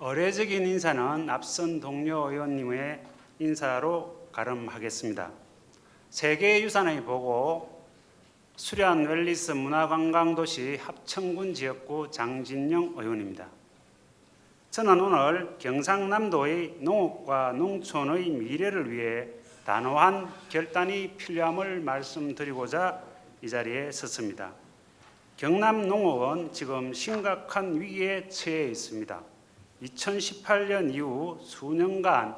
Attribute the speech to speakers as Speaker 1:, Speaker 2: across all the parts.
Speaker 1: 의례적인 인사는 앞선 동료 의원님의 인사로 가름하겠습니다. 세계유산의 보고 수련 웰리스 문화관광도시 합천군 지역구 장진영 의원입니다. 저는 오늘 경상남도의 농업과 농촌의 미래를 위해 단호한 결단이 필요함을 말씀드리고자 이 자리에 섰습니다. 경남 농업은 지금 심각한 위기에 처해 있습니다. 2018년 이후 수년간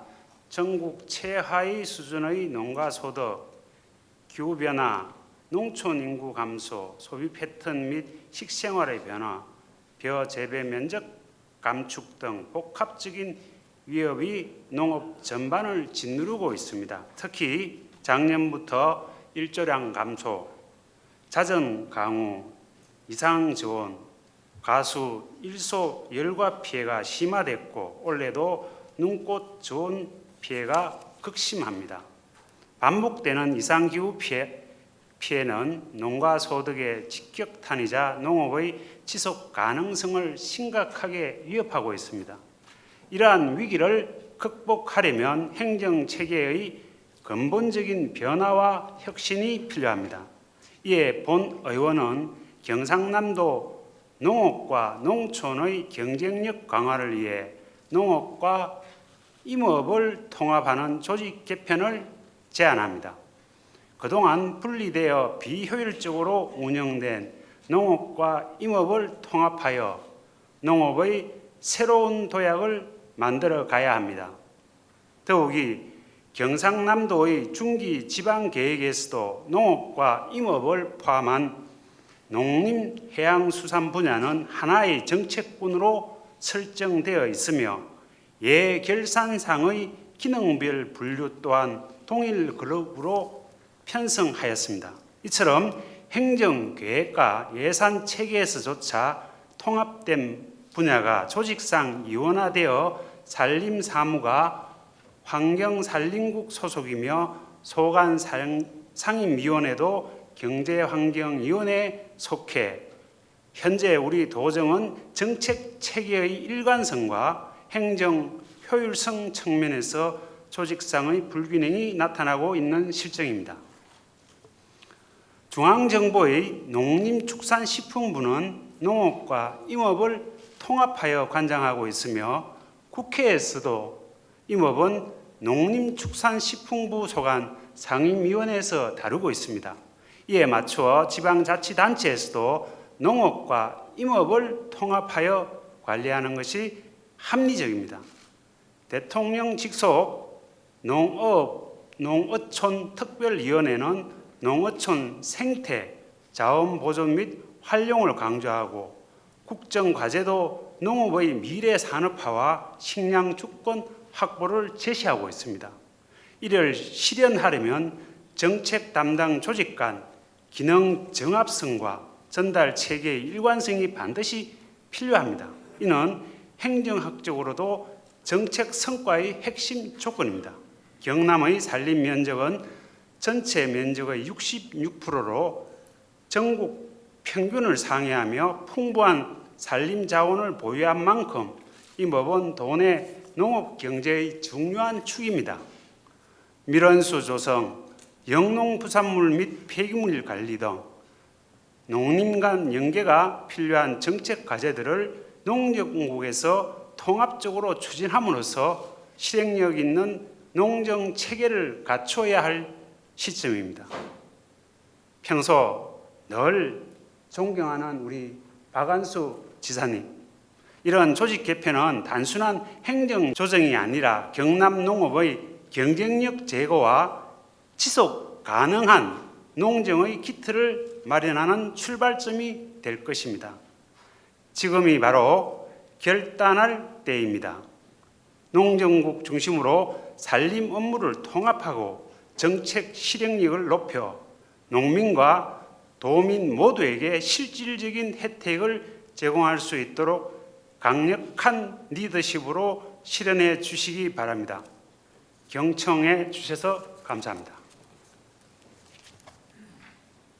Speaker 1: 전국 최하위 수준의 농가 소득, 기후 변화, 농촌 인구 감소, 소비 패턴 및 식생활의 변화, 벼 재배 면적 감축 등 복합적인 위협이 농업 전반을 짓누르고 있습니다. 특히 작년부터 일조량 감소, 자전 강우, 이상 지원, 가수 일소 열과 피해가 심화됐고 올해도 눈꽃 저온 피해가 극심합니다. 반복되는 이상 기후 피해 피해는 농가 소득의 직격탄이자 농업의 지속 가능성을 심각하게 위협하고 있습니다. 이러한 위기를 극복하려면 행정 체계의 근본적인 변화와 혁신이 필요합니다. 이에 본 의원은 경상남도 농업과 농촌의 경쟁력 강화를 위해 농업과 임업을 통합하는 조직 개편을 제안합니다. 그동안 분리되어 비효율적으로 운영된 농업과 임업을 통합하여 농업의 새로운 도약을 만들어 가야 합니다. 더욱이 경상남도의 중기 지방 계획에서도 농업과 임업을 포함한 농림해양수산 분야는 하나의 정책군으로 설정되어 있으며 예결산상의 기능별 분류 또한 동일 그룹으로 편성하였습니다. 이처럼 행정계획과 예산 체계에서조차 통합된 분야가 조직상 이원화되어 산림 사무가 환경산림국 소속이며 소관 상임위원회도 경제환경위원회에 속해 현재 우리 도정은 정책 체계의 일관성과 행정 효율성 측면에서 조직상의 불균형이 나타나고 있는 실정입니다. 중앙정부의 농림축산식품부는 농업과 임업을 통합하여 관장하고 있으며 국회에서도 임업은 농림축산식품부 소관 상임위원회에서 다루고 있습니다. 이에 맞추어 지방자치단체에서도 농업과 임업을 통합하여 관리하는 것이 합리적입니다. 대통령 직속 농업 농어촌 특별위원회는 농어촌 생태 자원 보존 및 활용을 강조하고 국정 과제도 농업의 미래 산업화와 식량 주권 확보를 제시하고 있습니다. 이를 실현하려면 정책 담당 조직 간 기능 정합성과 전달 체계의 일관성이 반드시 필요합니다. 이는 행정학적으로도 정책 성과의 핵심 조건입니다. 경남의 산림 면적은 전체 면적의 66%로 전국 평균을 상회하며 풍부한 산림 자원을 보유한 만큼 이 법은 도내 농업 경제의 중요한 축입니다. 밀원수 조성, 영농 부산물 및 폐기물 관리 등 농림 간 연계가 필요한 정책 과제들을 농력국에서 통합적으로 추진함으로써 실행력 있는 농정 체계를 갖춰야 할 시점입니다. 평소 늘 존경하는 우리 박안수 지사님, 이런 조직 개편은 단순한 행정 조정이 아니라 경남 농업의 경쟁력 제고와 지속 가능한 농정의 기틀을 마련하는 출발점이 될 것입니다. 지금이 바로 결단할 때입니다. 농정국 중심으로 산림 업무를 통합하고 정책 실행력을 높여 농민과 도민 모두에게 실질적인 혜택을 제공할 수 있도록 강력한 리더십으로 실현해 주시기 바랍니다. 경청해 주셔서 감사합니다.